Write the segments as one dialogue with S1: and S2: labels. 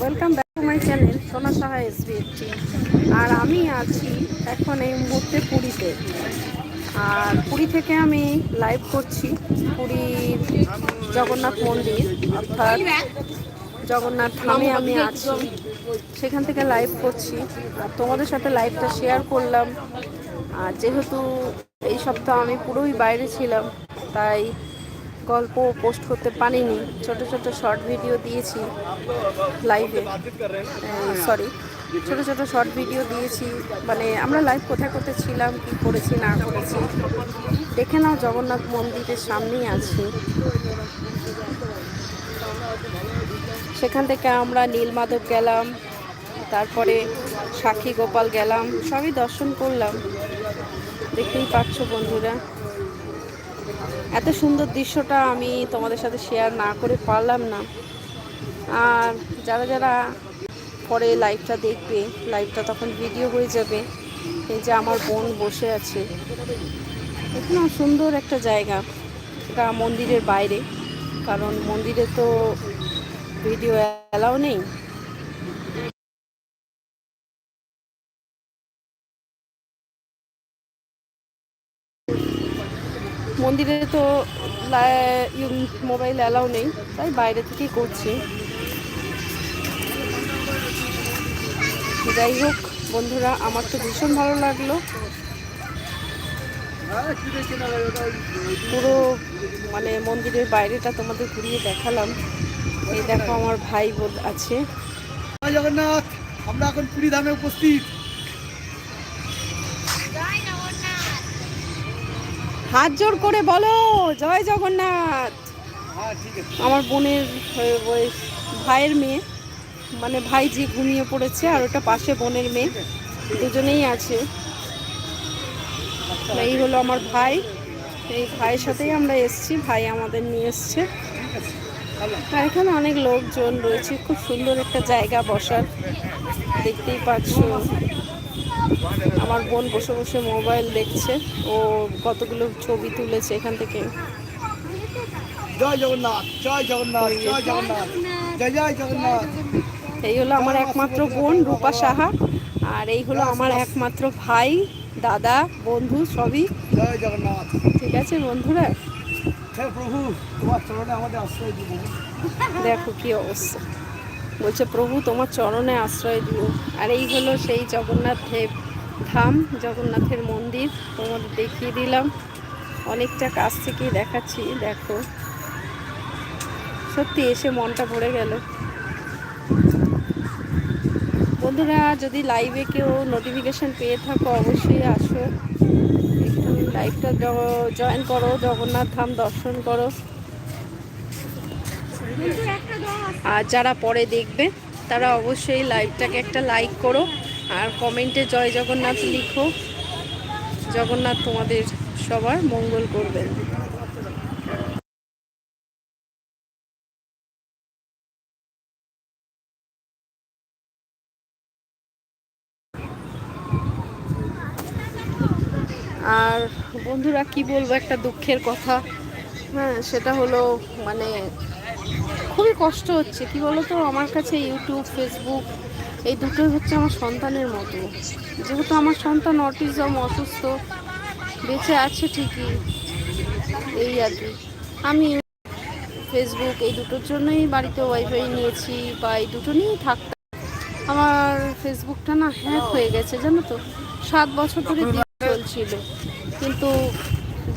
S1: Welcome back to my channel Sona Saha SBFT আর আমি আছি এখন এই মুহূর্তে পুরীতে। আর পুরী থেকে আমি লাইভ করছি, পুরীর জগন্নাথ মন্দির, অর্থাৎ জগন্নাথ ধামে আমি আছি। সেখান থেকে লাইভ করছি। আর তোমাদের সাথে লাইভটা শেয়ার করলাম। আর যেহেতু এই সপ্তাহ আমি পুরোই বাইরে ছিলাম, তাই গল্প পোস্ট করতে পারিনি। ছোট ছোট শর্ট ভিডিও দিয়েছি লাইভে সরি ছোট ছোট শর্ট ভিডিও দিয়েছি। মানে আমরা লাইভ কোথায় কোথায় ছিলাম, কি করেছি, না করেছি, দেখে নাও জগন্নাথ মন্দিরের সামনেই আছি। সেখান থেকে আমরা নীলমাধব গেলাম, তারপরে সাক্ষী গোপাল গেলাম, সবই দর্শন করলাম। দেখতেই পাচ্ছ বন্ধুরা। এত সুন্দর দৃশ্যটা আমি তোমাদের সাথে শেয়ার না করে পারলাম না। আর যারা যারা পরে লাইভটা দেখবে লাইভটা তখন ভিডিও হয়ে যাবে। এই যে আমার বোন বসে আছে। এখানেও সুন্দর একটা জায়গা। এটা মন্দিরের বাইরে। কারণ মন্দিরে তো ভিডিও অ্যালাউ নেই। মন্দিরে তো মোবাইল অ্যালাউ নেই, তাই বাইরে থেকেই করছি। যাই হোক, বন্ধুরা, আমার তো ভীষণ ভালো লাগল। পুরো মানে মন্দিরের বাইরেটা তোমাদের ঘুরিয়ে দেখালাম। এই দেখো, আমার ভাই বোন আছে।
S2: জগন্নাথ, আমরা এখন পুরী ধামে উপস্থিত।
S1: হাত জোর করে বলো জয় জগন্নাথ।
S2: হ্যাঁ
S1: আমার বোনের ভাইয়ের মেয়ে মানে ভাই যে ঘুমিয়ে পড়েছে আর ওটা পাশে বোনের মেয়ে দুজনেই আছে। এই হলো আমার ভাই। এই ভাইয়ের সাথেই আমরা এসেছি ভাই আমাদের নিয়ে এসছে। আর এখানে অনেক লোকজন রয়েছে খুব সুন্দর একটা জায়গা বসার দেখতেই পাচ্ছ। আমার বোন বসে বসে মোবাইল দেখছে ও কতগুলো ছবি তুলেছে এখান থেকে।
S2: জয় জগন্নাথ জয় জগন্নাথ জয় জগন্নাথ জয় জয় জগন্নাথ।
S1: এই হলো আমার একমাত্র বোন রূপা সাহা আর এই হলো আমার একমাত্র ভাই দাদা বন্ধু সবই।
S2: জয় জগন্নাথ।
S1: ঠিক আছে বন্ধুরা?
S2: প্রভু তোমার চরণে আমাদের আশ্রয়
S1: দেখো কি অবস্থা। বলছে, প্রভু, তোমার চরণে আশ্রয় দিও। আর এই হলো সেই জগন্নাথ ধাম, জগন্নাথের মন্দির। তোমাদের দেখিয়ে দিলাম। অনেকটা কাছ থেকেই দেখাচ্ছি, দেখো। সত্যি এসে মনটা ভরে গেল। বন্ধুরা, যদি লাইভে কেউ নোটিফিকেশন পেয়ে থাকো, অবশ্যই আসো। একটু লাইভটা জয়েন করো, জগন্নাথ ধাম দর্শন করো। আর যারা পরে দেখবে, তারা অবশ্যই লাইভটাকে একটা লাইক করো আর কমেন্টে জয় জগন্নাথ লিখো। জগন্নাথ তোমাদের সবার মঙ্গল করবেন। আর বন্ধুরা কি বলব, একটা দুঃখের কথা। হ্যাঁ সেটা হলো মানে খুবই কষ্ট হচ্ছে, কি বলতো? আমার কাছে ইউটিউব ফেসবুক এই দুটোই হচ্ছে আমার সন্তানের মতো। যেহেতু আমার সন্তান অটিজম অসুস্থ, বেঁচে আছে ঠিকই, এই আর কি। আমি ফেসবুক এই দুটোর জন্যই বাড়িতে ওয়াইফাই নিয়েছি বা এই দুটো নিয়েই থাকতাম। আমার ফেসবুকটা না হ্যাক হয়ে গেছে, জানো তো? সাত বছর ধরে চলছিল। কিন্তু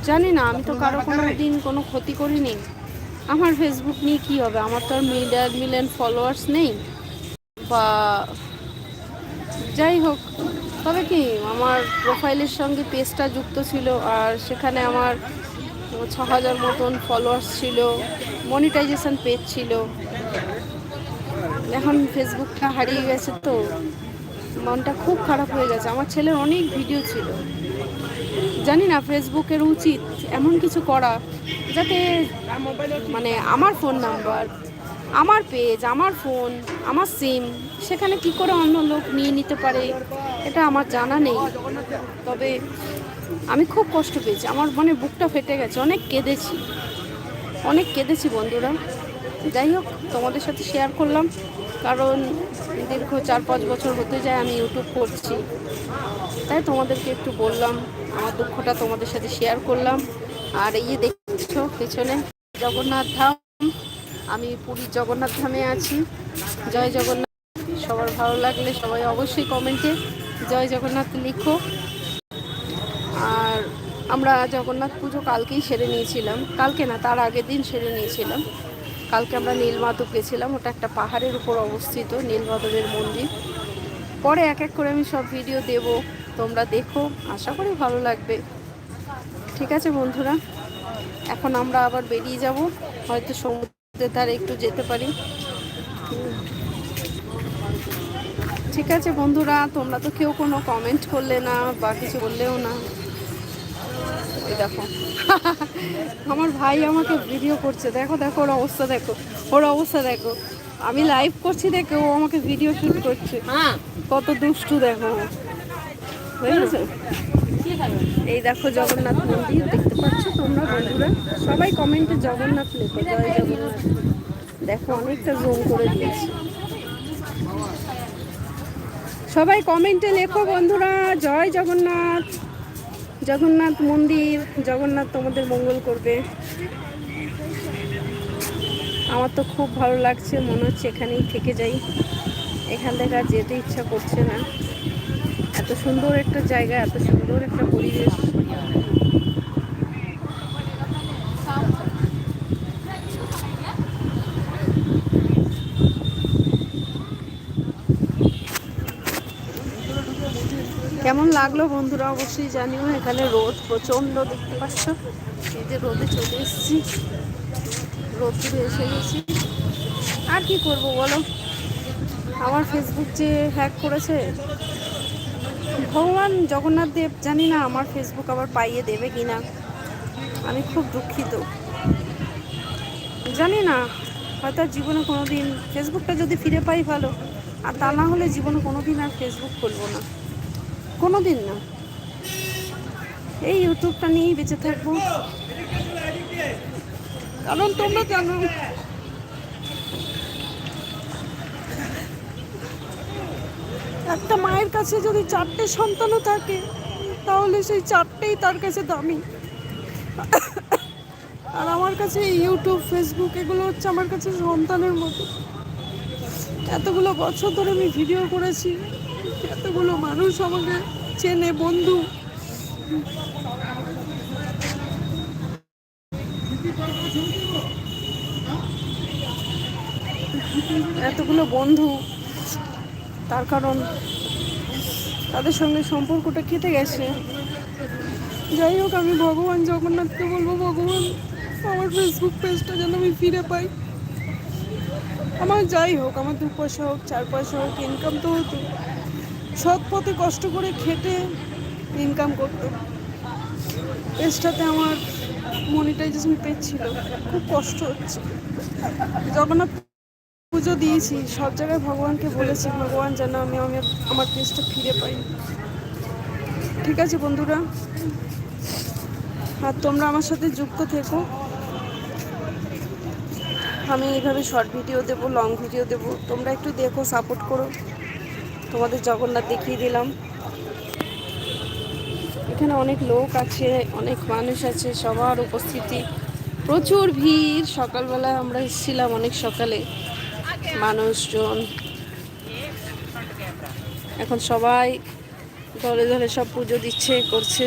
S1: জানি না, আমি তো কারও কোনো দিন কোনো ক্ষতি করিনি। আমার ফেসবুক নিয়ে কী হবে? আমার তো আর মিলিয়ন মিলিয়ন ফলোয়ার্স নেই। বা যাই হোক, তবে কি, আমার প্রোফাইলের সঙ্গে পেজটা যুক্ত ছিল আর সেখানে আমার ছ হাজার মতন ফলোয়ার্স ছিল মনিটাইজেশন পেজ ছিল। এখন ফেসবুকটা হারিয়ে গেছে তো, মনটা খুব খারাপ হয়ে গেছে। আমার ছেলের অনেক ভিডিও ছিল। জানি না ফেসবুকের উচিত এমন কিছু করা। যাতে মানে আমার ফোন নাম্বার আমার পেজ আমার ফোন আমার সিম সেখানে কি করে অন্য লোক নিয়ে নিতে পারে, এটা আমার জানা নেই। তবে আমি খুব কষ্ট পেয়েছি। আমার মানে বুকটা ফেটে গেছে। অনেক কেঁদেছি। অনেক কেঁদেছি বন্ধুরা। যাই হোক, তোমাদের সাথে শেয়ার করলাম। কারণ দীর্ঘ চার পাঁচ বছর হতে যায় আমি ইউটিউব করছি। তাই তোমাদেরকে একটু বললাম, আমার দুঃখটা তোমাদের সাথে শেয়ার করলাম। আর এই যে দেখছ পেছনে জগন্নাথ ধাম। আমি পুরীর জগন্নাথ ধামে আছি। জয় জগন্নাথ। সবার ভালো লাগলে সবাই অবশ্যই কমেন্টে জয় জগন্নাথ লিখো। আর আমরা জগন্নাথ পুজো কালকেই সেরে নিয়েছিলাম। কালকে না, তার আগের দিন সেরে নিয়েছিলাম। কালকে আমরা নীলমাধব গেছিলাম। ওটা একটা পাহাড়ের উপর অবস্থিত নীলমাধবের মন্দির। পরে এক এক করে আমি সব ভিডিও দেব। তোমরা দেখো। আশা করি ভালো লাগবে। ঠিক আছে বন্ধুরা। এখন আমরা আবার বেরিয়ে যাব। হয়তো সমুদ্রের ধারে একটু যেতে পারি। ঠিক আছে বন্ধুরা তোমরা তো কেউ কোনো কমেন্ট করলে না বা কিছু বললেও না। ওই দেখো। আমার ভাই আমাকে ভিডিও করছে। দেখো দেখো ওর অবস্থা দেখো। ওর অবস্থা দেখো। আমি লাইভ করছি দেখো ও আমাকে ভিডিও শুট করছে। কত দুষ্টু দেখো। বুঝেছ এই দেখো জগন্নাথ মন্দির দেখতে পাচ্ছ তোমরা বন্ধুরা। সবাই কমেন্টে জগন্নাথ লেখো, জয় জগন্নাথ। দেখো, অনেকটা জুম করে দিয়েছি। সবাই কমেন্টে লেখো বন্ধুরা, জয় জগন্নাথ। জগন্নাথ মন্দির, জগন্নাথ তোমাদের মঙ্গল করবে। আমার তো খুব ভালো লাগছে, মনে হচ্ছে এখানেই থেকে যাই। এখান থেকে আর যেতে ইচ্ছা করছে না। এত সুন্দর একটা জায়গা, এত সুন্দর একটা পরিবেশ। কেমন লাগল বন্ধুরা অবশ্যই জানিও, এখানে রোদ প্রচণ্ড দেখতে পাচ্ছ। এই যে রোদে চলে এসেছি রোদ্দুরে এসে গেছি। আর কি করব বলো? আমার ফেসবুক যে হ্যাক করেছে, ভগবান জগন্নাথ দেব, জানি না আমার ফেসবুক আবার পাইয়ে দেবে কি না। আমি খুব দুঃখিত। জানি না, হয়তো জীবনে কোনো দিন ফেসবুকটা যদি ফিরে পাই ভালো, আর তা না হলে জীবনে কোনো দিন আর ফেসবুক খুলবো না। কোনো দিন না। এই ইউটিউবটা নিয়েই বেঁচে থাকব। কারণ তোমরা জানো। একটা মায়ের কাছে যদি চারটে সন্তানও থাকে, তাহলে সেই চারটেই তার কাছে দামি। আর আমার কাছে ইউটিউব, ফেসবুক, এগুলো হচ্ছে আমার কাছে সন্তানের মতো। এতগুলো বছর ধরে আমি ভিডিও করেছি। এতগুলো মানুষ আমাকে চেনে, বন্ধু। এতগুলো বন্ধু, তার কারণ তাদের সঙ্গে সম্পর্কটা কেটে গেছে। যাই হোক, আমি ভগবান জগন্নাথকে বলব, ভগবান, আমার ফেসবুক পেজটা যেন আমি ফিরে পাই। আমার যাই হোক, আমার দু পয়সা হোক চার পয়সা হোক ইনকাম তো হতো সৎ পথে কষ্ট করে খেটে ইনকাম করতো। পেজটাতে আমার মনিটাইজেশন পেজ খুব কষ্ট হচ্ছে। জগন্নাথ পুজো দিয়েছি, সব জায়গায় ভগবানকে বলেছি, ভগবান যেন আমি আমি আমার পেজটা ফিরে পাই। ঠিক আছে বন্ধুরা, আর তোমরা আমার সাথে যুক্ত থেকো। আমি এইভাবে শর্ট ভিডিও দেবো লং ভিডিও দেবো, তোমরা একটু দেখো সাপোর্ট করো। তোমাদের জগন্নাথ দেখিয়ে দিলাম। এখানে অনেক লোক আছে, অনেক মানুষ আছে, সবার উপস্থিতি। প্রচুর ভিড়। সকালবেলায় আমরা এসেছিলাম অনেক সকালে। মানুষজন। এখন সবাই দলে দলে সব পুজো দিচ্ছে, করছে।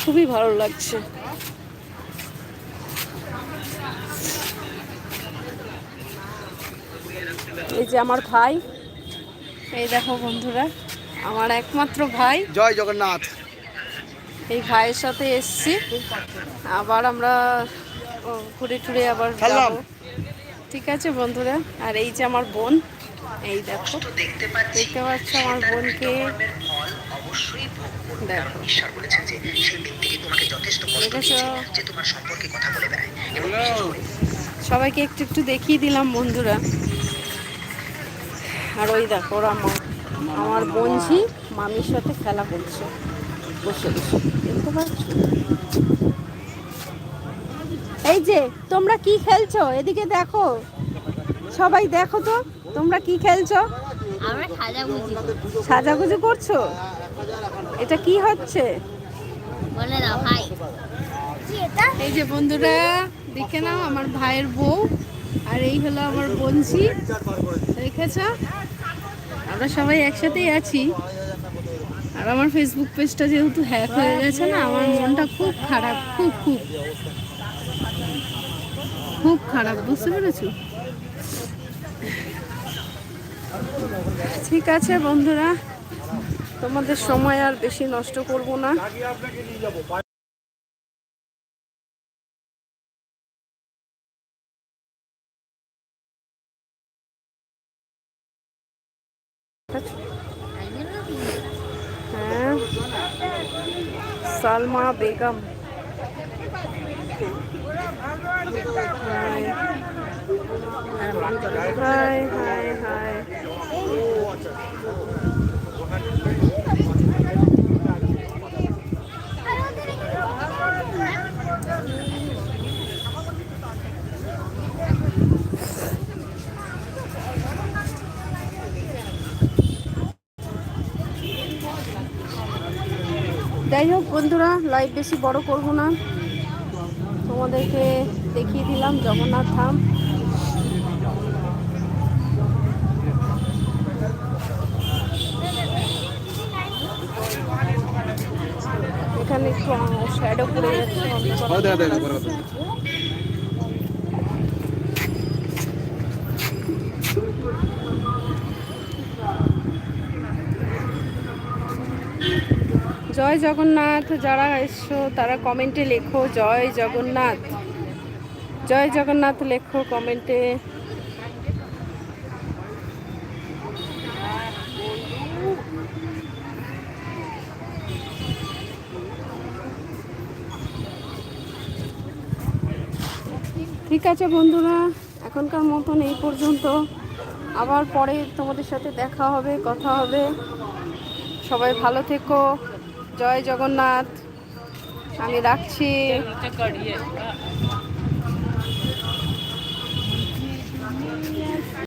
S1: খুবই ভালো লাগছে। এই যে আমার ভাই। এই দেখো বন্ধুরা আমার একমাত্র ভাই।
S2: জয় জগন্নাথ।
S1: এই ভাইয়ের সাথে এসছি। আবার আমরা ঘুরে টুরে আবার। যাব। ঠিক আছে বন্ধুরা আর এই যে আমার বোন এই দেখো।
S3: দেখতে পাচ্ছি।
S1: পাচ্ছ আমার বোনকে।
S3: কর্মের ফল অবশ্যই ভোগ করবে।
S1: দেখো।
S3: কারণ ঈশ্বর বলেছেন যে সেই ব্যক্তিকে তোমাকে যথেষ্ট কষ্ট দিয়েছে যে তোমার সম্পর্কে কথা বলে বেড়ায়। এবং বিশেষ করে
S1: সবাইকে একটু একটু দেখিয়ে দিলাম বন্ধুরা। আর ওই দেখো ওরা আমার বোনঝি মামির সাথে খেলা করছে। বসে বসে। দেখতে পাচ্ছ? এই যে তোমরা কি খেলছো? এদিকে দেখো। সবাই দেখো তো তোমরা কি খেলছো?
S4: আমরা সাজা বুঝি
S1: করছ? এটা কি হচ্ছে? এই যে বন্ধুরা দেখে নাও আমার ভাইয়ের বউ। আর এই হলো আমার বঞ্চি দেখেছ আমরা সবাই একসাথেই আছি। আর আমার ফেসবুক পেজটা যেহেতু হ্যাক হয়ে গেছে না, আমার মনটা খুব খারাপ, খুব খুব। খুব খারাপ, বুঝতে পেরেছ? ঠিক আছে বন্ধুরা, তোমাদের সময় আর বেশি নষ্ট করব না। বেগম হাই হাই হাই যাই হোক বন্ধুরা লাইভ বেশি বড় করব না। তোমাদেরকে দেখিয়ে দিলাম, জগন্নাথ ধাম। এখানে একটু শ্যাডো করে যাচ্ছে জয় জগন্নাথ, যারা এসছো তারা কমেন্টে লেখো, জয় জগন্নাথ। জয় জগন্নাথ লেখো কমেন্টে ঠিক আছে বন্ধুরা, এখনকার মতন এই পর্যন্ত। আবার পরে তোমাদের সাথে দেখা হবে, কথা হবে। সবাই ভালো থেকো। জয় জগন্নাথ। আমি রাখছি।